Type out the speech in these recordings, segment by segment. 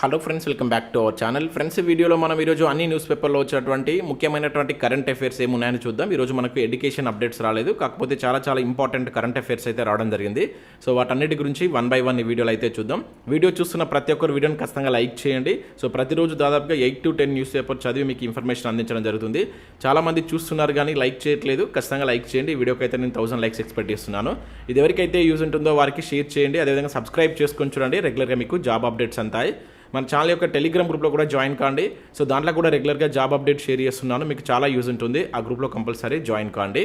Hello friends welcome back to our channel. Friends వీడియోలో మనం ఈరోజు అన్ని న్యూస్ పేపర్లో వచ్చినటువంటి ముఖ్యమైనటువంటి కరెంట్ అఫైర్స్ ఏమున్నాయని చూద్దాం. ఈరోజు మనకు ఎడ్యుకేషన్ అప్డేట్స్ రాలేదు. కాకపోతే చాలా చాలా ఇంపార్టెంట్ కరెంట్ అఫైర్స్ అయితే రావడం జరిగింది. సో వాటన్నిటి గురించి వన్ బై వన్ ఈ వీడియోలో అయితే చూద్దాం. వీడియో చూస్తున్న ప్రతి ఒక్కరు వీడియోని ఖచ్చితంగా లైక్ చేయండి. సో ప్రతిరోజు దాదాపుగా eight to ten newspaper చదివి మీకు ఇన్ఫర్మేషన్ అందించడం జరుగుతుంది. చాలామంది చూస్తున్నారు కానీ లైక్ చేయట్లేదు. ఖచ్చితంగా లైక్ చేయండి. ఈ వీడియోకి అయితే నేను థౌసండ్ లైక్స్ ఎక్స్పెక్ట్ చేస్తున్నాను. ఇది ఎవరికైతే యూజ్ ఉంటుందో వారికి షేర్ చేయండి. అదేవిధంగా సబ్స్క్రైబ్ చేసుకొని చూడండి. రెగ్యులర్గా మీకు జాబ్ అప్డేట్స్ అంతాయి. మన ఛానల్ యొక్క టెలిగ్రామ్ గ్రూప్లో కూడా జాయిన్ కాండి. సో దాంట్లో కూడా రెగ్యులర్గా జాబ్ అప్డేట్ షేర్ చేస్తున్నాను. మీకు చాలా యూజ్ ఉంటుంది. ఆ గ్రూప్లో కంపల్సరీ జాయిన్ కాండి.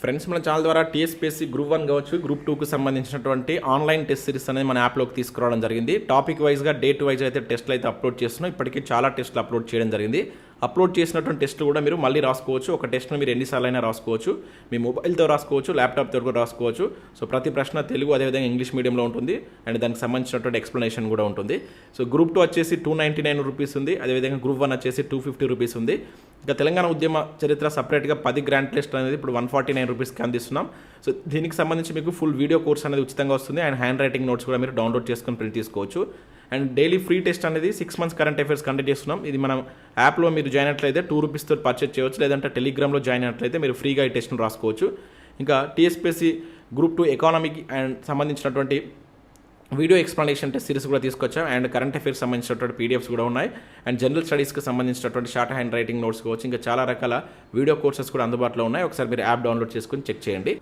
ఫ్రెండ్స్ మన ఛానల్ ద్వారా టీఎస్పీఎస్సీ గ్రూప్ వన్ కావచ్చు గ్రూప్ టూకి సంబంధించినటువంటి ఆన్లైన్ టెస్ట్ సిరీస్ అనేది మన యాప్లోకి తీసుకురావడం జరిగింది. టాపిక్ వైజ్గా డేట్ వైజ్ అయితే టెస్ట్లు అయితే అప్లోడ్ చేస్తున్నాం. ఇప్పటికీ చాలా టెస్ట్లు అప్లోడ్ చేయడం జరిగింది. అప్లోడ్ చేసినటువంటి టెస్ట్లు కూడా మీరు మళ్ళీ రాసుకోవచ్చు. ఒక టెస్ట్ను మీరు ఎన్నిసార్లు అయినా రాసుకోవచ్చు. మీ మొబైల్తో రాసుకోవచ్చు ల్యాప్టాప్తో కూడా రాసుకోవచ్చు. సో ప్రతి ప్రశ్న తెలుగు అదేవిధంగా ఇంగ్లీష్ మీడియంలో ఉంటుంది. అండ్ దానికి సంబంధించినటువంటి ఎక్స్ప్లెనేషన్ కూడా ఉంటుంది. సో గ్రూప్ టూ వచ్చేసి టూ నైంటీ నైన్ రూపీస్ ఉంది. అదేవిధంగా గ్రూప్ వన్ వచ్చేసి టూ ఫిఫ్టీ రూపీస్ ఉంది. ఇంకా తెలంగాణ ఉద్యమ చరిత్ర సపరేట్గా పది గ్రాండ్ టెస్ట్ అనేది ఇప్పుడు వన్ ఫార్టీ నైన్ రూపీస్కి అందిస్తున్నాం. సో దీనికి సంబంధించి మీకు ఫుల్ వీడియో కోర్స్ అనేది ఉచితంగా వస్తుంది. అండ్ హ్యాండ్ రైటింగ్ నోట్స్ కూడా మీరు డౌన్లోడ్ చేసుకుని ప్రింట్ తీసుకోవచ్చు. అండ్ డైలీ ఫ్రీ టెస్ట్ అనేది six months current affairs conduct చేస్తున్నాం. ఇది మనం యాప్లో మీరు జాయిన్ అయినట్లయితే టూ రూపీస్తో పర్చేస్ చేయవచ్చు లేదంటే టెలిగ్రామ్లో జాయిన్ అయినట్లయితే మీరు ఫ్రీగా ఈ టెస్ట్ను రాసుకోవచ్చు. ఇంకా టీఎస్పీఎస్సీ గ్రూప్ టూ ఎకానమీకి అండ్ సంబంధించినటువంటి వీడియో ఎక్స్ప్లెనేషన్ టెస్ట్ సిరీస్ కూడా తీసుకొచ్చాం. అండ్ కరెంట్ అఫైర్స్ సంబంధించినటువంటి పీడిఎఫ్స్ కూడా ఉన్నాయి. అండ్ జనరల్ స్టడీస్కి సంబంధించినటువంటి షార్ట్ హ్యాండ్ రైటింగ్ నోట్స్ కావచ్చు. ఇంకా చాలా రకాల వీడియో కోర్సెస్ కూడా అందుబాటులో ఉన్నాయి. ఒకసారి మీరు యాప్ డౌన్లోడ్ చేసుకుని చెక్ చేయండి.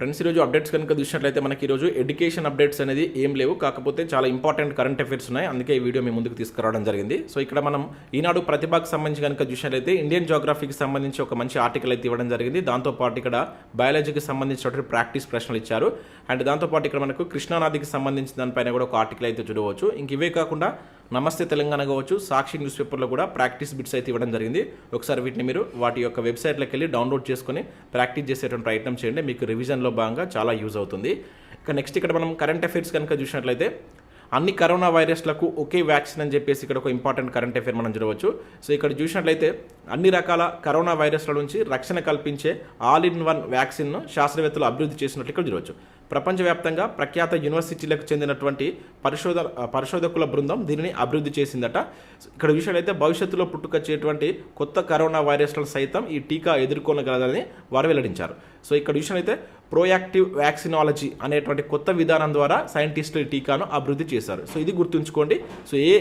ఫ్రెండ్స్ ఈరోజు అప్డేట్స్ కనుక చూసినట్లయితే మనకి ఈరోజు ఎడ్యుకేషన్ అప్డేట్స్ అనేది ఏం లేవు. కాకపోతే చాలా ఇంపార్టెంట్ కరెంట్ అఫైర్స్ ఉన్నాయి. అందుకే ఈ వీడియో మీ ముందుకు తీసుకురావడం జరిగింది. సో ఇక్కడ మనం ఈనాడు ప్రతిభకు సంబంధించి కనుక చూసినట్లయితే ఇండియన్ జోగ్రఫీకి సంబంధించి ఒక మంచి ఆర్టికల్ అయితే ఇవ్వడం జరిగింది. దాంతోపాటు ఇక్కడ బయాలజీకి సంబంధించినటువంటి ప్రాక్టీస్ ప్రశ్నలు ఇచ్చారు. అండ్ దాంతోపాటు ఇక్కడ మనకు కృష్ణానదికి సంబంధించిన దానిపైన కూడా ఒక ఆర్టికల్ అయితే చూడవచ్చు. ఇంక ఇవే కాకుండా నమస్తే తెలంగాణ కావచ్చు. సాక్షి న్యూస్ పేపర్లో కూడా ప్రాక్టీస్ బిట్స్ అయితే ఇవ్వడం జరిగింది. ఒకసారి వీటిని మీరు వాటి యొక్క వెబ్సైట్లోకి వెళ్ళి డౌన్లోడ్ చేసుకొని ప్రాక్టీస్ చేసేటువంటి ప్రయత్నం చేయండి. మీకు రివిజన్లో భాగంగా చాలా యూజ్ అవుతుంది. ఇక నెక్స్ట్ ఇక్కడ మనం కరెంట్ అఫైర్స్ కనుక చూసినట్లయితే అన్ని కరోనా వైరస్లకు ఒకే వ్యాక్సిన్ అని చెప్పేసి ఇక్కడ ఒక ఇంపార్టెంట్ కరెంట్ అఫైర్ మనం చూడవచ్చు. సో ఇక్కడ చూసినట్లయితే అన్ని రకాల కరోనా వైరస్ల నుంచి రక్షణ కల్పించే ఆల్ ఇన్ వన్ వ్యాక్సిన్ను శాస్త్రవేత్తలు అభివృద్ధి చేసినట్లు ఇక్కడ చూడవచ్చు. ప్రపంచవ్యాప్తంగా ప్రఖ్యాత యూనివర్సిటీలకు చెందినటువంటి పరిశోధ పరిశోధకుల బృందం దీనిని అభివృద్ధి చేసిందట. ఇక్కడ విషయాలైతే భవిష్యత్తులో పుట్టుకొచ్చేటువంటి కొత్త కరోనా వైరస్లను సైతం ఈ టీకా ఎదుర్కొనగలదని వారు వెల్లడించారు. సో ఇక్కడ విషయాలైతే ప్రోయాక్టివ్ వ్యాక్సినాలజీ అనేటువంటి కొత్త విధానం ద్వారా సైంటిస్టులు ఈ టీకాను అభివృద్ధి చేశారు. సో ఇది గుర్తుంచుకోండి. సో ఏ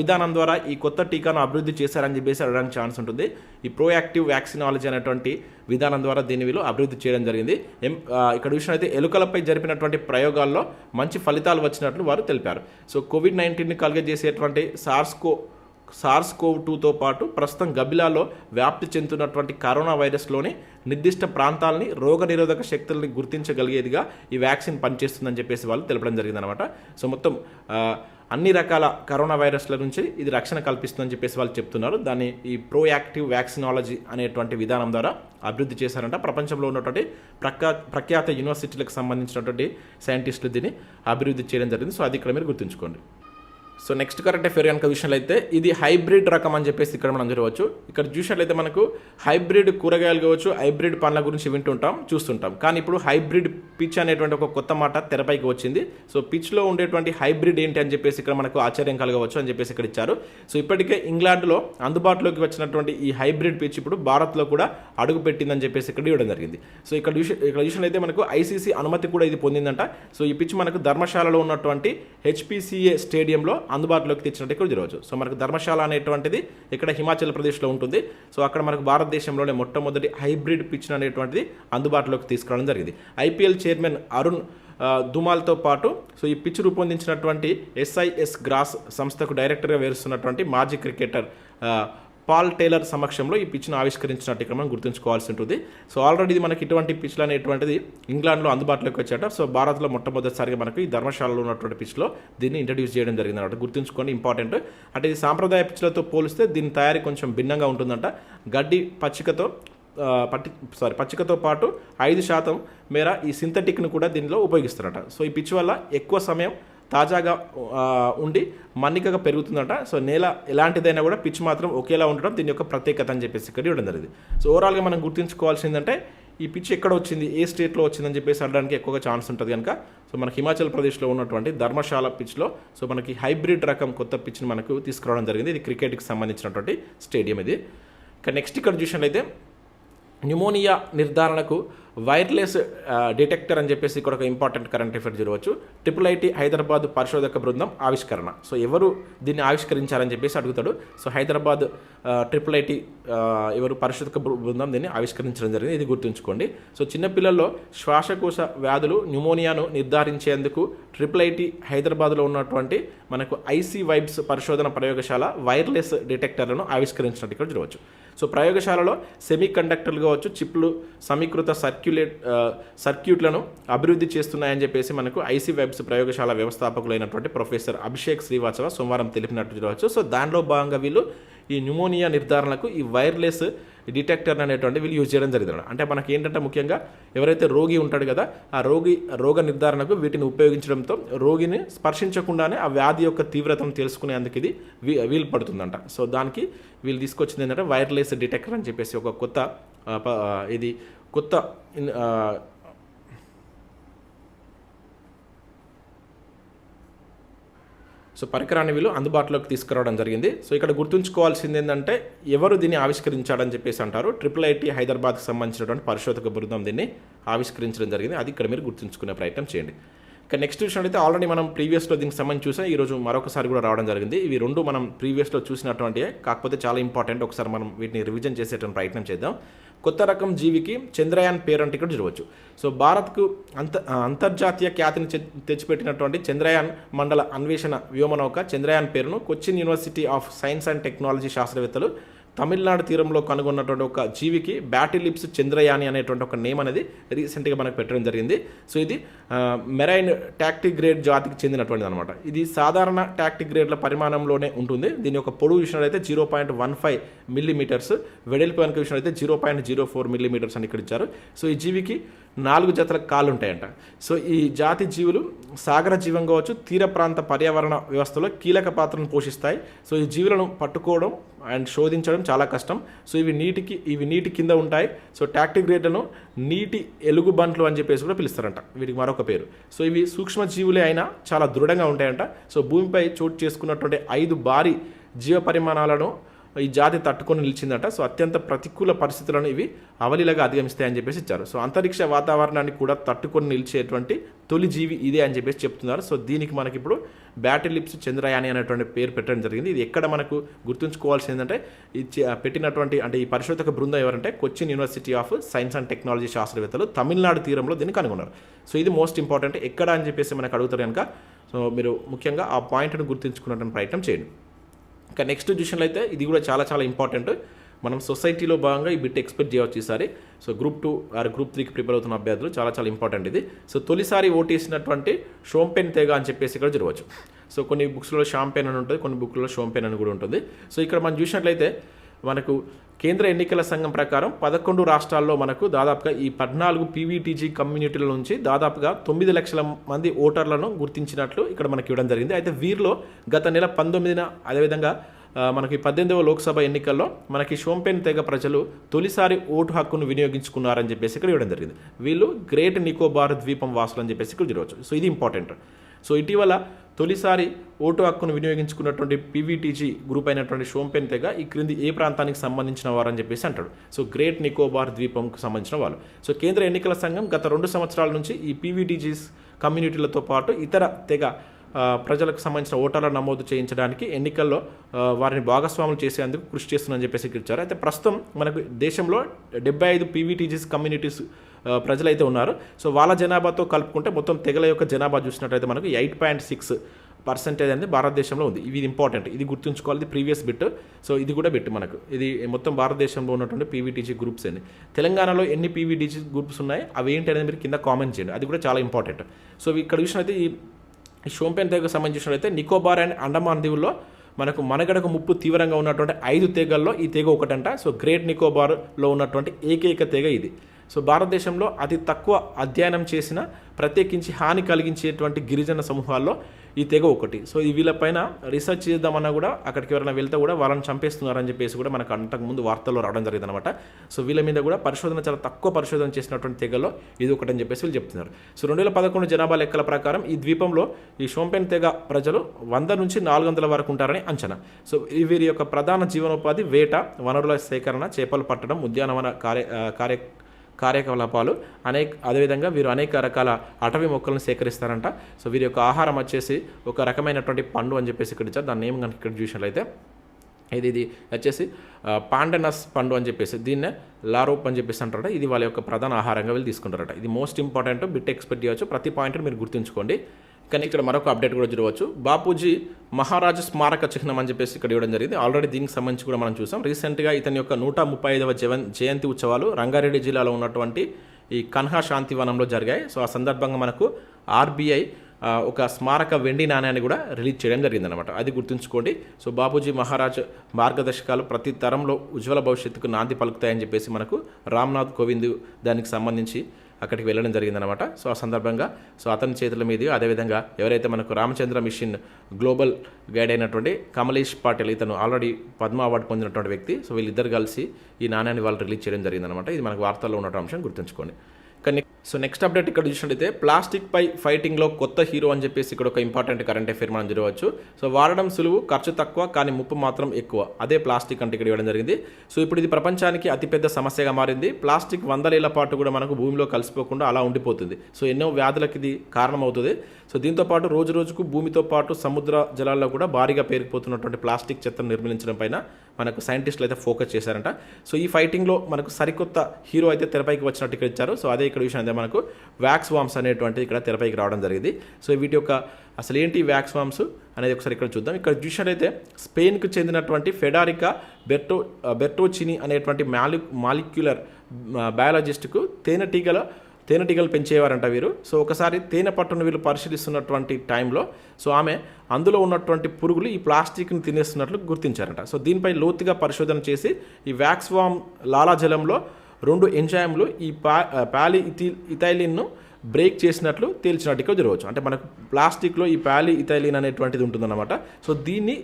విధానం ద్వారా ఈ కొత్త టీకాను అభివృద్ధి చేశారని చెప్పేసి అడగడానికి ఛాన్స్ ఉంటుంది. ఈ ప్రోయాక్టివ్ వ్యాక్సినాలజీ అనేటువంటి విధానం ద్వారా దీని వీళ్ళు అభివృద్ధి చేయడం జరిగింది. ఎం ఇక్కడ విషయం ఎలుకలపై జరిపినటువంటి ప్రయోగాల్లో మంచి ఫలితాలు వచ్చినట్లు వారు తెలిపారు. సో కోవిడ్ నైన్టీన్ని కలుగజేసేటువంటి సార్స్కో సార్స్ కోవ్ టూతో పాటు ప్రస్తుతం గబిలాలో వ్యాప్తి చెందుతున్నటువంటి కరోనా వైరస్లోని నిర్దిష్ట ప్రాంతాలని రోగనిరోధక శక్తుల్ని గుర్తించగలిగేదిగా ఈ వ్యాక్సిన్ పనిచేస్తుందని చెప్పేసి వాళ్ళు తెలపడం జరిగిందనమాట సో మొత్తం అన్ని రకాల కరోనా వైరస్ల నుంచి ఇది రక్షణ కల్పిస్తుందని చెప్పేసి వాళ్ళు చెప్తున్నారు. దాన్ని ఈ ప్రోయాక్టివ్ వ్యాక్సినాలజీ అనేటువంటి విధానం ద్వారా అభివృద్ధి చేశారంట. ప్రపంచంలో ఉన్నటువంటి ప్రఖ్యా ప్రఖ్యాత యూనివర్సిటీలకు సంబంధించినటువంటి సైంటిస్టులు దీన్ని అభివృద్ధి చేయడం జరిగింది. సో అది ఇక్కడ మీరు గుర్తుంచుకోండి. సో నెక్స్ట్ కరెంట్ అఫేర్ కనుక విషయంలో అయితే ఇది హైబ్రిడ్ రకం అని చెప్పేసి ఇక్కడ మనం చూడవచ్చు. ఇక్కడ చూసినట్లయితే మనకు హైబ్రిడ్ కూరగాయలు కావచ్చు హైబ్రిడ్ పండ్ల గురించి వింటుంటాం చూస్తుంటాం. కానీ ఇప్పుడు హైబ్రిడ్ పిచ్ అనేటువంటి ఒక కొత్త మాట తెరపైకి వచ్చింది. సో పిచ్లో ఉండేటువంటి హైబ్రిడ్ ఏంటి అని చెప్పేసి ఇక్కడ మనకు ఆశ్చర్యం కలగవచ్చు అని చెప్పేసి ఇక్కడ ఇచ్చారు. సో ఇప్పటికే ఇంగ్లాండ్లో అందుబాటులోకి వచ్చినటువంటి ఈ హైబ్రిడ్ పిచ్ ఇప్పుడు భారత్లో కూడా అడుగు పెట్టిందని చెప్పేసి ఇక్కడ ఇవ్వడం జరిగింది. సో ఇక్కడ ఇక్కడ చూసినట్లయితే మనకు ఐసీసీ అనుమతి కూడా ఇది పొందిందంట. సో ఈ పిచ్ మనకు ధర్మశాలలో ఉన్నటువంటి హెచ్పిసిఏ స్టేడియంలో అందుబాటులోకి తెచ్చినట్టు ఇక్కడ చూడవచ్చు సో మనకు ధర్మశాల అనేటువంటిది ఇక్కడ హిమాచల్ ప్రదేశ్లో ఉంటుంది. సో అక్కడ మనకు భారతదేశంలోనే మొట్టమొదటి హైబ్రిడ్ పిచ్ అనేటువంటిది అందుబాటులోకి తీసుకురావడం జరిగింది. ఐపీఎల్ చైర్మన్ అరుణ్ దుమాల్తో పాటు సో ఈ పిచ్ రూపొందించినటువంటి ఎస్ఐఎస్ గ్రాస్ సంస్థకు డైరెక్టర్గా వేరుస్తున్నటువంటి మాజీ క్రికెటర్ పాల్ టైలర్ సమక్షంలో ఈ పిచ్ను ఆవిష్కరించినట్టు ఇక్కడ మనం గుర్తుంచుకోవాల్సి ఉంటుంది. సో ఆల్రెడీ ఇది మనకి ఇటువంటి పిచ్లు అనేటువంటిది ఇంగ్లాండ్లో అందుబాటులోకి వచ్చాట. సో భారత్లో మొట్టమొదటిసారిగా మనకు ఈ ధర్మశాలలో ఉన్నటువంటి పిచ్లో దీన్ని ఇంట్రడ్యూస్ చేయడం జరిగింది అనమాట గుర్తుంచుకోండి ఇంపార్టెంట్ అంటే ఇది సాంప్రదాయ పిచ్లతో పోలిస్తే దీని తయారీ కొంచెం భిన్నంగా ఉంటుందంట. గడ్డి పచ్చికతో పట్టి సారీ పచ్చికతో పాటు ఐదు శాతం మేర ఈ సింథటిక్ను కూడా దీనిలో ఉపయోగిస్తారట. సో ఈ పిచ్ వల్ల ఎక్కువ సమయం తాజాగా ఉండి మన్నికగా పెరుగుతుందట. సో నేల ఎలాంటిదైనా కూడా పిచ్ మాత్రం ఒకేలా ఉండడం దీని యొక్క ప్రత్యేకత అని చెప్పేసి ఇక్కడ ఇవ్వడం జరిగింది. సో ఓవరాల్గా మనం గుర్తుంచుకోవాల్సిందంటే ఈ పిచ్ ఎక్కడ వచ్చింది ఏ స్టేట్లో వచ్చిందని చెప్పేసి అనడానికి ఎక్కువగా ఛాన్స్ ఉంటుంది కనుక. సో మనకి హిమాచల్ ప్రదేశ్లో ఉన్నటువంటి ధర్మశాల పిచ్లో సో మనకి హైబ్రిడ్ రకం కొత్త పిచ్ని మనకు తీసుకురావడం జరిగింది. ఇది క్రికెట్కి సంబంధించినటువంటి స్టేడియం ఇది. ఇక నెక్స్ట్ ఇక్కడ చూసినట్లయితే న్యూమోనియా నిర్ధారణకు వైర్లెస్ డిటెక్టర్ అని చెప్పేసి ఇక్కడ ఒక ఇంపార్టెంట్ కరెంట్ అఫేర్ చూడవచ్చు. ట్రిపుల్ ఐటీ హైదరాబాద్ పరిశోధక బృందం ఆవిష్కరణ. సో ఎవరు దీన్ని ఆవిష్కరించారని చెప్పేసి అడుగుతాడు. సో హైదరాబాద్ ట్రిపుల్ ఐటీ ఎవరు పరిశోధక బృందం దీన్ని ఆవిష్కరించడం జరిగింది. ఇది గుర్తుంచుకోండి. సో చిన్నపిల్లల్లో శ్వాసకోశ వ్యాధులు న్యూమోనియాను నిర్ధారించేందుకు ట్రిపుల్ ఐటీ హైదరాబాద్లో ఉన్నటువంటి మనకు ఐసీ వైబ్స్ పరిశోధన ప్రయోగశాల వైర్లెస్ డిటెక్టర్లను ఆవిష్కరించినట్టు ఇక్కడ చూడవచ్చు. సో ప్రయోగశాలలో సెమీ కండక్టర్లు కావచ్చు చిప్లు సమీకృత సర్క్యులేట్ సర్క్యూట్లను అభివృద్ధి చేస్తున్నాయని చెప్పేసి మనకు ఐసీ వెబ్స్ ప్రయోగశాల వ్యవస్థాపకులైనటువంటి ప్రొఫెసర్ అభిషేక్ శ్రీవాత్సవ సోమవారం తెలిపినట్టు చూడవచ్చు. సో దానిలో భాగంగా వీళ్ళు ఈ న్యూమోనియా నిర్ధారణకు ఈ వైర్లెస్ డిటెక్టర్ అనేటువంటి వీళ్ళు యూజ్ చేయడం జరిగింది అంటే మనకి ఏంటంటే ముఖ్యంగా ఎవరైతే రోగి ఉంటాడు కదా ఆ రోగి రోగ నిర్ధారణకు వీటిని ఉపయోగించడంతో రోగిని స్పర్శించకుండానే ఆ వ్యాధి యొక్క తీవ్రతను తెలుసుకునేందుకు ఇది వీ- వీలు పడుతుందంట. సో దానికి వీళ్ళు తీసుకొచ్చింది ఏంటంటే వైర్లెస్ డిటెక్టర్ అని చెప్పేసి ఒక కొత్త ప- ఇది కొత్త ఇన్- ఆ, సో పరికరాన్ని వీళ్ళు అందుబాటులోకి తీసుకురావడం జరిగింది. సో ఇక్కడ గుర్తుంచుకోవాల్సింది ఏంటంటే ఎవరు దీన్ని ఆవిష్కరించాడని చెప్పేసి అంటారు. ట్రిపుల్ ఐటీ హైదరాబాద్కి సంబంధించినటువంటి పరిశోధక బృందం దీన్ని ఆవిష్కరించడం జరిగింది. అది ఇక్కడ మీరు గుర్తుంచుకునే ప్రయత్నం చేయండి. ఇక నెక్స్ట్ విషయం అయితే ఆల్రెడీ మనం ప్రీవియస్లో దీనికి సంబంధించి చూసాం. ఈరోజు మరొకసారి కూడా రావడం జరిగింది. ఇవి రెండు మనం ప్రీవియస్లో చూసినటువంటి కాకపోతే చాలా ఇంపార్టెంట్. ఒకసారి మనం వీటిని రివిజన్ చేసేటువంటి ప్రయత్నం చేద్దాం. కొత్త రకం జీవికి చంద్రయాన్ పేరు అంటే ఇక్కడ చూడవచ్చు. సో భారత్కు అంత అంతర్జాతీయ ఖ్యాతిని తెచ్చిపెట్టినటువంటి చంద్రయాన్ మండల అన్వేషణ వ్యోమనౌక చంద్రయాన్ పేరును Cochin university of science and technology శాస్త్రవేత్తలు తమిళనాడు తీరంలో కనుగొన్నటువంటి ఒక జీవికి బ్యాటిలిప్స్ చంద్రయాని అనేటువంటి ఒక నేమ్ అనేది రీసెంట్గా మనకు పెట్టడం జరిగింది. సో ఇది మెరైన్ టాక్టిగ్రేడ్ జాతికి చెందినటువంటిది అనమాట ఇది సాధారణ టాక్టిగ్రేడ్ల పరిమాణంలోనే ఉంటుంది. దీని యొక్క పొడవు విషయంలో zero point one five millimetres వెడల్పు కనుక విషయంలో అయితే zero point zero four millimetres అని ఇక్కడ ఇచ్చారు. సో ఈ జీవికి నాలుగు జతల కాళ్ళు ఉంటాయంట. సో ఈ జాతి జీవులు సాగర జీవం కావచ్చు తీర ప్రాంత పర్యావరణ వ్యవస్థలో కీలక పాత్రను పోషిస్తాయి. సో ఈ జీవులను పట్టుకోవడం అండ్ శోధించడం చాలా కష్టం. సో ఇవి నీటికి ఇవి నీటి కింద ఉంటాయి. సో టాక్టిగ్రేట్లను నీటి ఎలుగు బంట్లు అని చెప్పేసి కూడా పిలుస్తారంట. వీటికి మరొక పేరు. సో ఇవి సూక్ష్మ జీవులే అయినా చాలా దృఢంగా ఉంటాయంట. సో భూమిపై చోటు చేసుకున్నటువంటి ఐదు భారీ జీవ పరిమాణాలను ఈ జాతి తట్టుకొని నిలిచిందట. సో అత్యంత ప్రతికూల పరిస్థితులను ఇవి అవలీలగా అధిగమిస్తాయని చెప్పేసి ఇచ్చారు. సో అంతరిక్ష వాతావరణాన్ని కూడా తట్టుకొని నిలిచేటువంటి తొలి జీవి ఇదే అని చెప్పేసి చెప్తున్నారు. సో దీనికి మనకి ఇప్పుడు బ్యాటిల్ లిప్స్ చంద్రయాని అనేటువంటి పేరు పెట్టడం జరిగింది. ఇది ఎక్కడ మనకు గుర్తుంచుకోవాల్సింది ఏంటంటే ఈ పెట్టినటువంటి అంటే ఈ పరిశోధక బృందం ఎవరంటే Cochin university of science and technology శాస్త్రవేత్తలు తమిళనాడు తీరంలో దీన్ని కనుగొన్నారు. సో ఇది మోస్ట్ ఇంపార్టెంట్. ఎక్కడ అని చెప్పేసి మనకు అడుగుతారు కనుక సో మీరు ముఖ్యంగా ఆ పాయింట్ను గుర్తుంచుకున్నటువంటి ప్రయత్నం చేయండి. ఇంకా నెక్స్ట్ డిసిషన్లో అయితే ఇది కూడా చాలా చాలా ఇంపార్టెంట్ మనం సొసైటీలో భాగంగా ఈ బిట్ ఎక్స్పెక్ట్ చేయవచ్చు ఈసారి. So group two or group త్రీకి ప్రిపేర్ అవుతున్న అభ్యర్థులు చాలా చాలా ఇంపార్టెంట్ ఇది. సో తొలిసారి ఓటేసినటువంటి షోంపెన్ తెగ అని చెప్పేసి ఇక్కడ చూడవచ్చు సో కొన్ని బుక్స్లో షాంపెన్ అని ఉంటుంది కొన్ని బుక్లో షోంపెన్ అని కూడా ఉంటుంది. సో ఇక్కడ మనం చూసినట్లయితే మనకు కేంద్ర ఎన్నికల సంఘం ప్రకారం పదకొండు రాష్ట్రాల్లో మనకు దాదాపుగా ఈ పద్నాలుగు పీవీటీజీ కమ్యూనిటీల నుంచి దాదాపుగా తొమ్మిది లక్షల మంది ఓటర్లను గుర్తించినట్లు ఇక్కడ మనకి ఇవ్వడం జరిగింది. అయితే వీరిలో గత నెల పంతొమ్మిదిన అదేవిధంగా మనకి పద్దెనిమిదవ లోక్సభ ఎన్నికల్లో మనకి షోంపెన్ తెగ ప్రజలు తొలిసారి ఓటు హక్కును వినియోగించుకున్నారని చెప్పేసి ఇక్కడ ఇవ్వడం జరిగింది. వీళ్ళు గ్రేట్ నికోబార్ ద్వీపం వాసులు అని చెప్పేసి ఇక్కడ చూడవచ్చు. సో ఇది ఇంపార్టెంట్. సో ఇటీవల తొలిసారి ఓటు హక్కును వినియోగించుకున్నటువంటి పీవీటీజీ గ్రూప్ అయినటువంటి షోంపెన్ తెగ ఈ క్రింది ఏ ప్రాంతానికి సంబంధించిన వారని చెప్పేసి అంటాడు. సో గ్రేట్ నికోబార్ ద్వీపంకు సంబంధించిన వాళ్ళు. సో కేంద్ర ఎన్నికల సంఘం గత రెండు సంవత్సరాల నుంచి ఈ పీవీటీజీస్ కమ్యూనిటీలతో పాటు ఇతర తెగ ప్రజలకు సంబంధించిన ఓటర్ల నమోదు చేయించడానికి ఎన్నికల్లో వారిని భాగస్వాములు చేసేందుకు కృషి చేస్తుందని చెప్పేసి ఇచ్చారు అయితే ప్రస్తుతం మనకు దేశంలో డెబ్బై ఐదు పీవీటీజీస్ కమ్యూనిటీస్ ప్రజలైతే ఉన్నారు. సో వాళ్ళ జనాభాతో కలుపుకుంటే మొత్తం తెగల యొక్క జనాభా చూసినట్టయితే మనకు ఎయిట్ పాయింట్ సిక్స్ పర్సెంటేజ్ అనేది భారతదేశంలో ఉంది. ఇది ఇంపార్టెంట్. ఇది గుర్తుంచుకోవాలి. ఇది ప్రీవియస్ బిట్. సో ఇది కూడా బిట్ మనకు. ఇది మొత్తం భారతదేశంలో ఉన్నటువంటి పీవీటీజీ గ్రూప్స్ అండి తెలంగాణలో ఎన్ని పీవీటీజీ గ్రూప్స్ ఉన్నాయి అవి ఏంటి అనేది మీరు కింద కామెంట్ చేయండి. అది కూడా చాలా ఇంపార్టెంట్. సో ఇక్కడ చూసినట్టు ఈ షోంపేన్ తెగకు సంబంధించినట్లయితే నికోబార్ అండ్ అండమాన్ దీవుల్లో మనకు మనగడకు ముప్పు తీవ్రంగా ఉన్నటువంటి ఐదు తెగల్లో ఈ తెగ ఒకటంట. సో గ్రేట్ నికోబార్లో ఉన్నటువంటి ఏకైక తెగ ఇది. సో భారతదేశంలో అతి తక్కువ అధ్యయనం చేసిన ప్రత్యేకించి హాని కలిగించేటువంటి గిరిజన సమూహాల్లో ఈ తెగ ఒకటి. సో ఈ వీళ్ళపైన రీసెర్చ్ చేద్దామన్నా కూడా అక్కడికి ఎవరైనా వెళ్తే కూడా వాళ్ళని చంపేస్తున్నారని చెప్పేసి కూడా మనకు అంతకుముందు వార్తల్లో రావడం జరిగింది అనమాట సో వీళ్ళ మీద కూడా పరిశోధన చాలా తక్కువ పరిశోధన చేసినటువంటి తెగలో ఇది ఒకటని చెప్పేసి వీళ్ళు చెప్తున్నారు. సో రెండు వేల పదకొండు జనాభా లెక్కల ప్రకారం ఈ ద్వీపంలో ఈ షోంపెన్ తెగ ప్రజలు వంద నుంచి నాలుగు వందల వరకు ఉంటారని అంచనా. సో వీరి యొక్క ప్రధాన జీవనోపాధి వేట వనరుల సేకరణ చేపలు పట్టడం ఉద్యానవన కార్య కార్య కార్యకలాపాలు అనేక అదేవిధంగా వీరు అనేక రకాల అటవీ మొక్కలను సేకరిస్తారంట. సో వీరి యొక్క ఆహారం వచ్చేసి ఒక రకమైనటువంటి పండు అని చెప్పేసి ఇక్కడ ఇచ్చారు. దాన్ని ఏం కనుక ఇక్కడ చూసినట్లయితే ఇది ఇది వచ్చేసి పాండనస్ పండు అని చెప్పేసి దీన్నే లారోప్ అని చెప్పేసి అంటారట. ఇది వాళ్ళ యొక్క ప్రధాన ఆహారంగా వీళ్ళు తీసుకుంటారట. ఇది మోస్ట్ ఇంపార్టెంట్ బిట్ ఎక్స్పెక్ట్ చేయవచ్చు ప్రతి పాయింట్ మీరు గుర్తుంచుకోండి. కానీ ఇక్కడ మరొక అప్డేట్ కూడా చూడవచ్చు. బాపూజీ మహారాజు స్మారక చిహ్నం అని చెప్పేసి ఇక్కడ ఇవ్వడం జరిగింది. ఆల్రెడీ దీనికి సంబంధించి కూడా మనం చూసాం. రీసెంట్గా ఇతని యొక్క నూట ముప్పై ఐదవ జయంతి ఉత్సవాలు రంగారెడ్డి జిల్లాలో ఉన్నటువంటి ఈ కన్హా శాంతివనంలో జరిగాయి. సో ఆ సందర్భంగా మనకు ఆర్బీఐ ఒక స్మారక వెండి నాణ్యాన్ని కూడా రిలీజ్ చేయడం జరిగిందనమాట అది గుర్తుంచుకోండి. సో బాపూజీ మహారాజ్ మార్గదర్శకాలు ప్రతి తరంలో ఉజ్వల భవిష్యత్తుకు నాంది పలుకుతాయని చెప్పేసి మనకు రామ్నాథ్ కోవింద్ దానికి సంబంధించి అక్కడికి వెళ్ళడం జరిగిందనమాట సో ఆ సందర్భంగా సో అతని చేతుల మీద అదేవిధంగా ఎవరైతే మనకు రామచంద్ర మిషన్ గ్లోబల్ గైడ్ అయినటువంటి కమలేష్ పాటిల్ ఇతను ఆల్రెడీ పద్మ అవార్డు పొందినటువంటి వ్యక్తి. సో వీళ్ళిద్దరు కలిసి ఈ నాణ్యాన్ని వాళ్ళు రిలీజ్ చేయడం జరిగిందనమాట ఇది మనకు వార్తల్లో ఉన్నటువంటి అంశం గుర్తుంచుకోండి. కానీ సో నెక్స్ట్ అప్డేట్ ఇక్కడ చూసినట్లయితే ప్లాస్టిక్ పై ఫైటింగ్లో కొత్త హీరో అని చెప్పేసి ఇక్కడ ఒక ఇంపార్టెంట్ కరెంట్ అఫేర్ మనం చూడవచ్చు. సో వాడడం సులువు ఖర్చు తక్కువ కానీ ముప్పు మాత్రం ఎక్కువ. అదే ప్లాస్టిక్ అంటే ఇక్కడ ఇవ్వడం జరిగింది. సో ఇప్పుడు ఇది ప్రపంచానికి అతిపెద్ద సమస్యగా మారింది. ప్లాస్టిక్ వందలేళ్ళ పాటు కూడా మనకు భూమిలో కలిసిపోకుండా అలా ఉండిపోతుంది. సో ఎన్నో వ్యాధులకు ఇది కారణమవుతుంది. సో దీంతో పాటు రోజు రోజుకు భూమితో పాటు సముద్ర జలాల్లో కూడా భారీగా పేరుకుపోతున్నటువంటి ప్లాస్టిక్ చెత్తను నిర్మూలించడం పైన మనకు సైంటిస్టులు అయితే ఫోకస్ చేశారంట. సో ఈ ఫైటింగ్లో మనకు సరికొత్త హీరో అయితే తెరపైకి వచ్చినట్టు ఇక్కడ ఇచ్చారు. సో అదే ఇక్కడ విషయం మనకు వ్యాక్స్ వామ్స్ అనేటువంటిది ఇక్కడ తెరపైకి రావడం జరిగింది. సో వీటి యొక్క అసలు ఏంటి వ్యాక్స్ వామ్స్ అనేది ఒకసారి ఇక్కడ చూద్దాం. ఇక్కడ చూసినట్లయితే స్పెయిన్కు చెందినటువంటి ఫెడారికా బెర్టో బెర్టోచిని అనేటువంటి మాలి మాలిక్యులర్ బయాలజిస్టుకు తేనెటీగల తేనెటీగలు పెంచేవారంట వీరు. సో ఒకసారి తేనె పట్టును వీళ్ళు పరిశీలిస్తున్నటువంటి టైంలో సో ఆమె అందులో ఉన్నటువంటి పురుగులు ఈ ప్లాస్టిక్ని తినేస్తున్నట్లు గుర్తించారంట. సో దీనిపై లోతుగా పరిశోధన చేసి ఈ వ్యాక్స్వామ్ లాలాజలంలో రెండు ఎంజాయంలు ఈ పా ప్యాలీ ఇథి ఇథైలిన్ను బ్రేక్ చేసినట్లు తేల్చినట్టుగా జరగవచ్చు. అంటే మనకు ప్లాస్టిక్లో ఈ ప్యాలీ ఇథైలిన్ అనేటువంటిది ఉంటుందన్నమాట. సో దీన్ని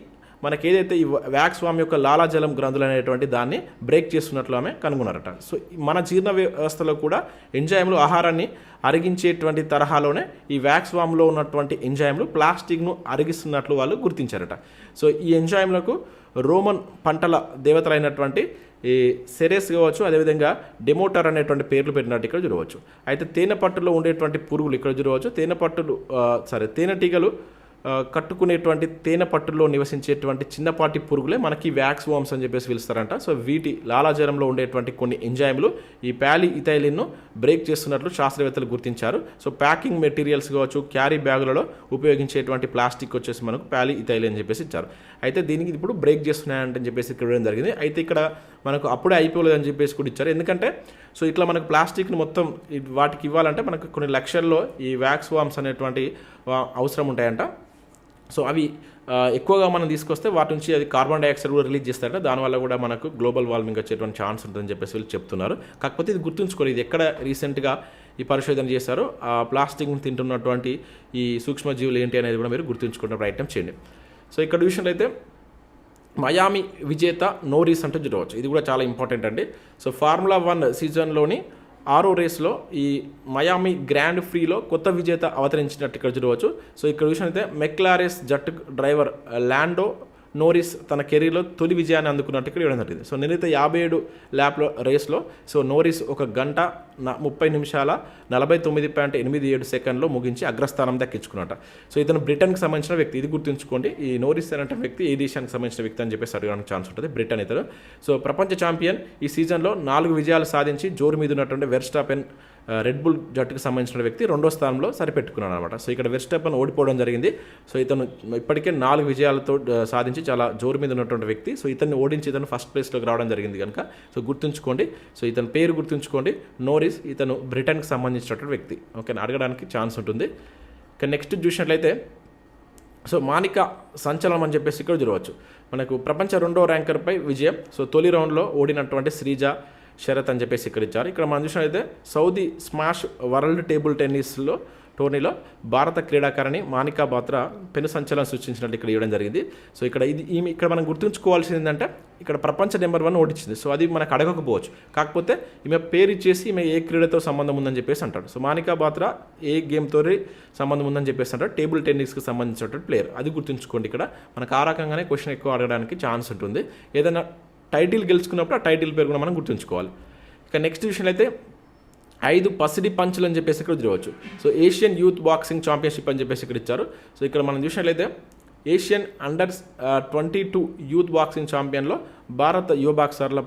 మనకి ఏదైతే ఈ వ్యాక్స్ వామ్ యొక్క లాలాజలం గ్రంథులు అనేటువంటి దాన్ని బ్రేక్ చేస్తున్నట్లు ఆమె కనుగొన్నారట. సో మన జీర్ణ వ్యవస్థలో కూడా ఎంజాయంలు ఆహారాన్ని అరిగించేటువంటి తరహాలోనే ఈ వ్యాక్స్ వామ్లో ఉన్నటువంటి ఎంజాయంలు ప్లాస్టిక్ను అరిగిస్తున్నట్లు వాళ్ళు గుర్తించారట. సో ఈ ఎంజాయంలకు రోమన్ పంటల దేవతలైనటువంటి ఈ సెరెస్ కావచ్చు అదేవిధంగా డెమోటర్ అనేటువంటి పేర్లు పెట్టినట్టు ఇక్కడ చూడవచ్చు. అయితే తేనె పట్టులో ఉండేటువంటి పురుగులు ఇక్కడ చూడవచ్చు. తేనె పట్టులు సారీ సరే తేనెటీగలు కట్టుకునేటువంటి తేనె పట్టుల్లో నివసించేటువంటి చిన్నపాటి పురుగులే మనకి వ్యాక్స్ వామ్స్ అని చెప్పేసి పిలుస్తారంట. సో వీటి లాలాజలంలో ఉండేటువంటి కొన్ని ఎంజాయిములు ఈ ప్యాలీ ఇథైలిన్ను బ్రేక్ చేస్తున్నట్లు శాస్త్రవేత్తలు గుర్తించారు. సో ప్యాకింగ్ మెటీరియల్స్ కావచ్చు క్యారీ బ్యాగులలో ఉపయోగించేటువంటి ప్లాస్టిక్ వచ్చేసి మనకు ప్యాలీ ఇథైలిన్ అని చెప్పేసి ఇచ్చారు. అయితే దీనికి ఇప్పుడు బ్రేక్ చేస్తున్నాయంటని చెప్పేసి ఇక్కడ జరిగింది. అయితే ఇక్కడ మనకు అప్పుడే అయిపోలేదని చెప్పేసి కూడా ఇచ్చారు. ఎందుకంటే సో ఇట్లా మనకు ప్లాస్టిక్ని మొత్తం వాటికి ఇవ్వాలంటే మనకు కొన్ని లక్షల్లో ఈ వ్యాక్స్ వామ్స్ అనేటువంటి అవసరం ఉంటాయంట. సో అవి ఎక్కువగా మనం తీసుకొస్తే వాటి నుంచి అది కార్బన్ డైఆక్సైడ్ కూడా రిలీజ్ చేస్తారంట. దానివల్ల కూడా మనకు గ్లోబల్ వార్మింగ్ వచ్చేటువంటి ఛాన్స్ ఉంటుందని చెప్పేసి వీళ్ళు చెప్తున్నారు. కాకపోతే ఇది గుర్తుంచుకోవాలి ఇది ఎక్కడ రీసెంట్గా ఈ పరిశోధన చేశారు ఆ ప్లాస్టిక్ని తింటున్నటువంటి ఈ సూక్ష్మజీవులు ఏంటి అనేది కూడా మీరు గుర్తుంచుకునే ప్రయత్నం చేయండి. సో ఇక్కడ విషయంలో అయితే మయామి విజేత నోరీస్ అంటే చూడవచ్చు ఇది కూడా చాలా ఇంపార్టెంట్ అండి. సో ఫార్ములా వన్ సీజన్లోని ఆరో రేస్లో ఈ మయామి గ్రాండ్ ఫ్రీలో కొత్త విజేత అవతరించినట్టు ఇక్కడ చూడవచ్చు సో ఇక్కడ చూసినట్టయితే మెక్లారెస్ జట్టు డ్రైవర్ ల్యాండో నోరిస్ తన కెరీర్లో తొలి విజయాన్ని అందుకున్నట్టు ఇక్కడ ఇవ్వడం జరిగింది. సో నిన్నైతే యాభై ఏడు ల్యాప్లో రేస్లో సో నోరిస్ ఒక గంట ముప్పై నిమిషాల నలభై తొమ్మిది పాయింట్ ఎనిమిది ఏడు సెకండ్లో ముగించి అగ్రస్థానం దక్కించుకున్నట. సో ఇతను బ్రిటన్కి సంబంధించిన వ్యక్తి ఇది గుర్తుంచుకోండి ఈ నోరిస్ అనే వ్యక్తి ఏ దేశానికి సంబంధించిన వ్యక్తి అని చెప్పేసి అడగడానికి ఛాన్స్ ఉంటుంది బ్రిటన్ ఇతను సో ప్రపంచ ఛాంపియన్ ఈ సీజన్లో నాలుగు విజయాలు సాధించి జోరు మీద ఉన్నటువంటి వెర్స్టాపెన్ రెడ్ బుల్ జట్టుకు సంబంధించిన వ్యక్తి రెండో స్థానంలో సరిపెట్టుకున్నాడు అనమాట. సో ఇక్కడ వెర్స్టాపెన్ ఓడిపోవడం జరిగింది. సో ఇతను ఇప్పటికే నాలుగు విజయాలతో సాధించి చాలా జోరు మీద ఉన్నటువంటి వ్యక్తి. సో ఇతన్ని ఓడించి ఇతను ఫస్ట్ ప్లేస్లోకి రావడం జరిగింది కనుక. సో గుర్తుంచుకోండి. సో ఇతని పేరు గుర్తుంచుకోండి. నోరిస్ ఇతను బ్రిటన్కి సంబంధించినటువంటి వ్యక్తి. ఓకే అడగడానికి ఛాన్స్ ఉంటుంది. ఇక నెక్స్ట్ చూసినట్లయితే సో మానిక సంచలనం అని చెప్పేసి ఇక్కడ చూడవచ్చు. మనకు ప్రపంచ రెండో ర్యాంకర్పై విజయం. సో తొలి రౌండ్లో ఓడినటువంటి శ్రీజ శరత్ అని చెప్పేసి ఇక్కడ ఇచ్చారు. ఇక్కడ మనం చూసినట్లయితే సౌదీ స్మాష్ వరల్డ్ టేబుల్ టెన్నిస్లో టోర్నీలో భారత క్రీడాకారిణి మానికా బాత్రా పెను సంచలనం సృష్టించినట్టు ఇక్కడ ఇవ్వడం జరిగింది. సో ఇక్కడ ఇది ఈమె ఇక్కడ మనం గుర్తుంచుకోవాల్సింది ఏంటంటే ఇక్కడ ప్రపంచ నెంబర్ వన్ ఓడించింది. సో అది మనకు అడగకపోవచ్చు. కాకపోతే ఈమె పేరు ఇచ్చేసి ఈమె ఏ క్రీడతో సంబంధం ఉందని చెప్పేసి అంటాడు. సో మానికా బాత్రా ఏ గేమ్తో సంబంధం ఉందని చెప్పేసి అంటాడు. టేబుల్ టెన్నిస్కి సంబంధించినటువంటి ప్లేయర్. అది గుర్తుంచుకోండి ఇక్కడ. మనకు ఆ రకంగానే క్వశ్చన్ ఎక్కువ అడగడానికి ఛాన్స్ ఉంటుంది. ఏదైనా టైటిల్ గెలుచుకున్నప్పుడు ఆ టైటిల్ పేరు కూడా మనం గుర్తుంచుకోవాలి. ఇక నెక్స్ట్ విషయం అయితే ఐదు పసిడి పంచులు అని చెప్పేసి ఇక్కడ తిరగవచ్చు so Asian youth boxing championship అని చెప్పేసి ఇక్కడ ఇచ్చారు. సో ఇక్కడ మనం చూసినట్లయితే Asian under twenty two youth boxing ఛాంపియన్లో భారత యువ బాక్సర్ల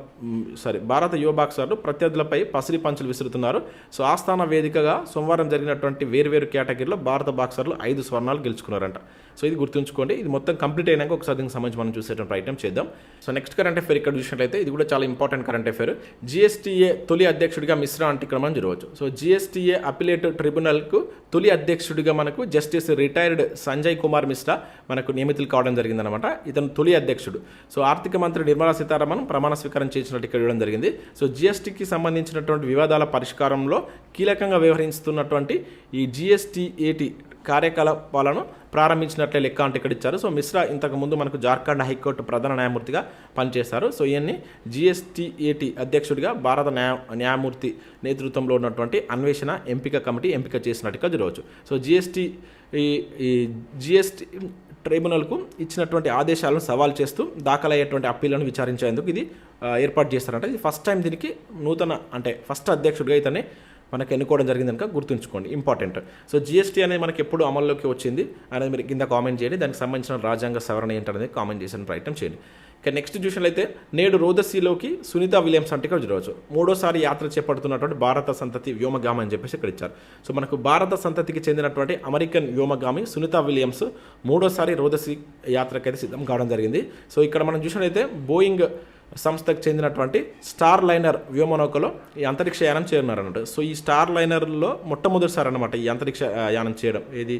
సారీ భారత యువ బాక్సర్లు ప్రత్యర్థులపై పసిరి పంచులు విసురుతున్నారు. సో ఆస్థాన వేదికగా సోమవారం జరిగినటువంటి వేరువేరు కేటగిరీలో భారత బాక్సర్లు ఐదు స్వర్ణాలు గెలుచుకున్నారంట. సో ఇది గుర్తుంచుకోండి. ఇది మొత్తం కంప్లీట్ అయినాక ఒకసారి దీనికి సంబంధించి మనం చూసేటువంటి ప్రయత్నం చేద్దాం. సో నెక్స్ట్ కరెంట్ అఫేర్ ఇక్కడ చూసినట్లయితే ఇది కూడా చాలా ఇంపార్టెంట్ కరెంట్ అఫేర్ జిఎస్టీఏ తొలి అధ్యక్షుడిగా మిశ్రా అంటే ఇక్కడ మనం చూడవచ్చు సో జిఎస్టీఏ అపిలేట్ ట్రిబ్యునల్కు తొలి అధ్యక్షుడిగా మనకు జస్టిస్ రిటైర్డ్ సంజయ్ కుమార్ మిశ్రా మనకు నియమితులు కావడం జరిగిందనమాట ఇతను తొలి అధ్యక్షుడు. సో ఆర్థిక మంత్రి నిర్మలా సీతారామన్ ప్రమాణ స్వీకారం చేసినట్టు ఇక్కడ ఇవ్వడం జరిగింది. సో జిఎస్టీకి సంబంధించినటువంటి వివాదాల పరిష్కారంలో కీలకంగా వ్యవహరిస్తున్నటువంటి ఈ జిఎస్టీఏటి కార్యకలాపాలను ప్రారంభించినట్లే లెక్క అంటే ఇక్కడ ఇచ్చారు. సో మిశ్రా ఇంతకుముందు మనకు జార్ఖండ్ హైకోర్టు ప్రధాన న్యాయమూర్తిగా పనిచేశారు. సో ఈయన్ని జిఎస్టీఏటి అధ్యక్షుడిగా భారత న్యాయ న్యాయమూర్తి నేతృత్వంలో ఉన్నటువంటి అన్వేషణ ఎంపిక కమిటీ ఎంపిక చేసినట్టుగా చూడవచ్చు. సో జిఎస్టీ ఈ ఈ జిఎస్టీ ట్రైబ్యునల్కు ఇచ్చినటువంటి ఆదేశాలను సవాల్ చేస్తూ దాఖలయ్యేటువంటి అప్పీలను విచారించేందుకు ఇది ఏర్పాటు చేస్తారంట. ఇది ఫస్ట్ టైం దీనికి నూతన అంటే ఫస్ట్ అధ్యక్షుడిగా ఇతన్ని మనకు ఎన్నుకోవడం జరిగింది కనుక గుర్తుంచుకోండి. ఇంపార్టెంట్. సో జిఎస్టీ అనేది మనకి ఎప్పుడు అమల్లోకి వచ్చింది. అనేది మీరు కింద కామెంట్ చేయండి. దానికి సంబంధించిన రాజ్యాంగ సవరణ ఏంటనేది కామెంట్ చేసిన ప్రయత్నం చేయండి. ఇక నెక్స్ట్ చూసినట్లయితే నేడు రోదసీలోకి సునీత విలియమ్స్ అంటే ఇక్కడ చూడవచ్చు. మూడోసారి యాత్ర చేపడుతున్నటువంటి భారత సంతతి వ్యోమగామి అని చెప్పేసి ఇక్కడ ఇచ్చారు. సో మనకు భారత సంతతికి చెందినటువంటి అమెరికన్ వ్యోమగామి సునీత విలియమ్స్ మూడోసారి రోదసీ యాత్రకైతే సిద్ధం కావడం జరిగింది. సో ఇక్కడ మనం చూసినట్లయితే బోయింగ్ సంస్థకు చెందినటువంటి స్టార్ లైనర్ వ్యోమనౌకలో ఈ అంతరిక్ష యానం చేరున్నారన్నమాట సో ఈ స్టార్ లైనర్లో మొట్టమొదటిసారి అనమాట ఈ అంతరిక్ష యానం చేయడం. ఇది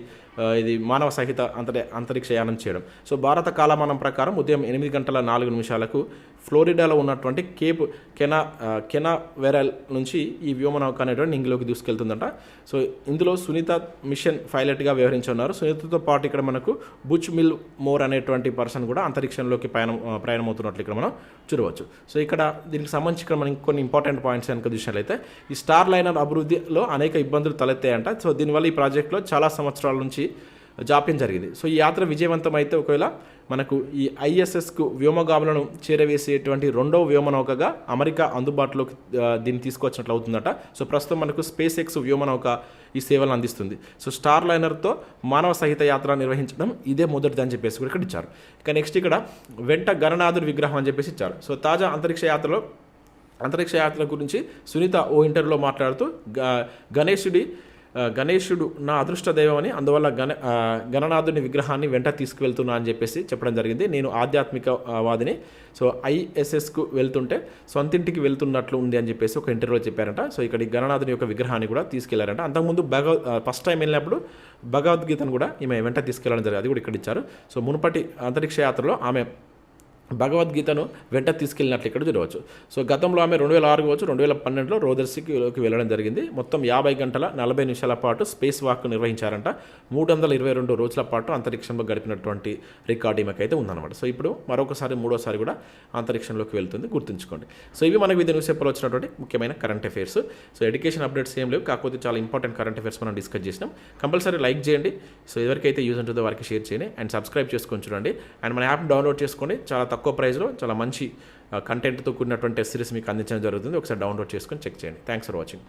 ఇది మానవ సహిత అంతరి అంతరిక్ష యానం చేయడం. సో భారత కాలమానం ప్రకారం ఉదయం ఎనిమిది గంటల నాలుగు నిమిషాలకు ఫ్లోరిడాలో ఉన్నటువంటి కేప్ కెనా కెనా వెరల్ నుంచి ఈ వ్యోమనౌక అనేటువంటి నింగిలోకి దూసుకెళ్తుందంట. సో ఇందులో సునీత మిషన్ పైలట్గా వ్యవహరించున్నారు సునీతతో పాటు ఇక్కడ మనకు బుచ్ మిల్ మోర్ అనేటువంటి పర్సన్ కూడా అంతరిక్షంలోకి ప్రయాణం ప్రయాణం ప్రయాణమవుతున్నట్లు ఇక్కడ మనం చూడవచ్చు. సో ఇక్కడ దీనికి సంబంధించి ఇక్కడ మనం కొన్ని ఇంపార్టెంట్ పాయింట్స్ కనుక చూసినట్లయితే ఈ స్టార్ లైనర్ అభివృద్ధిలో అనేక ఇబ్బందులు తలెత్తాయంట. సో దీనివల్ల ఈ ప్రాజెక్ట్లో చాలా సంవత్సరాల నుంచి జాప్యం జరిగింది. సో ఈ యాత్ర విజయవంతం అయితే ఒకవేళ మనకు ఈ ఐఎస్ఎస్కు వ్యోమగాములను చేరవేసేటువంటి రెండవ వ్యోమనౌకగా అమెరికా అందుబాటులోకి దీన్ని తీసుకొచ్చినట్లు అవుతుందట. సో ప్రస్తుతం మనకు స్పేస్ ఎక్స్ వ్యోమనౌక ఈ సేవలను అందిస్తుంది. సో స్టార్ లైనర్తో మానవ సహిత యాత్ర నిర్వహించడం ఇదే మొదటిది అని చెప్పేసి కూడా ఇక్కడ ఇచ్చారు. ఇక నెక్స్ట్ ఇక్కడ వెంట గణనాథుడి విగ్రహం అని చెప్పేసి ఇచ్చారు. సో తాజా అంతరిక్ష యాత్రలో అంతరిక్ష యాత్ర గురించి సునీత ఓ ఇంటర్వ్యూలో మాట్లాడుతూ గణేశుడి గణేశుడు నా అదృష్ట దైవం అని అందువల్ల గణ గణనాథుని విగ్రహాన్ని వెంట తీసుకువెళ్తున్నా అని చెప్పేసి చెప్పడం జరిగింది. నేను ఆధ్యాత్మిక వాదిని. సో ఐఎస్ఎస్కు వెళ్తుంటే సొంతింటికి వెళ్తున్నట్లు ఉంది అని చెప్పేసి ఒక ఇంటర్వ్యూలో చెప్పారంట. సో ఇక్కడ గణనాథుని యొక్క విగ్రహాన్ని కూడా తీసుకెళ్ళారంట. అంతకుముందు భగవద్ ఫస్ట్ టైం వెళ్ళినప్పుడు భగవద్గీతను కూడా ఈమె వెంట తీసుకెళ్ళడం జరిగింది. అది కూడా ఇక్కడ ఇచ్చారు. సో మునుపటి అంతరిక్ష యాత్రలో ఆమె భగవద్గీతను వెంట తీసుకెళ్ళినట్లు ఇక్కడ చూడవచ్చు. సో గతంలో ఆమె రెండు వేల ఆరు కావచ్చు రెండు వేల పన్నెండులో రోదర్శికి వెళ్ళడం జరిగింది. మొత్తం యాభై గంటల నలభై నిమిషాల పాటు స్పేస్ వాక్ నిర్వహించారంట. మూడు వందల ఇరవై రెండు రోజుల పాటు అంతరిక్షంలో గడిపినటువంటి రికార్డు ఈమెకైతే ఉందన్నమాట. సో ఇప్పుడు మరొకసారి మూడోసారి కూడా అంతరిక్షంలోకి వెళ్తుంది. గుర్తుంచుకోండి. సో ఇవి మనకు వివిధ న్యూస్ పేపర్లో వచ్చినటువంటి ముఖ్యమైన current affairs. So education updates ఏం లేవు. కాకపోతే చాలా ఇంపార్టెంట్ కరెంట్ అఫైర్స్ మనం డిస్కస్ చేసినాం. కంపల్సరీ లైక్ చేయండి. సో ఎవరికైతే యూజ్ ఉంటుందో వారికి షేర్ చేయండి. అండ్ సబ్స్క్రైబ్ చేసుకొని చూడండి. అండ్ మన యాప్ డౌన్లోడ్ చేసుకోండి. చాలా తక్కువ ప్రైస్లో చాలా మంచి కంటెంట్తో కూడినటువంటి సిరీస్ మీకు అందించడం జరుగుతుంది. ఒకసారి డౌన్లోడ్ చేసుకొని చెక్ చేయండి. Thanks for watching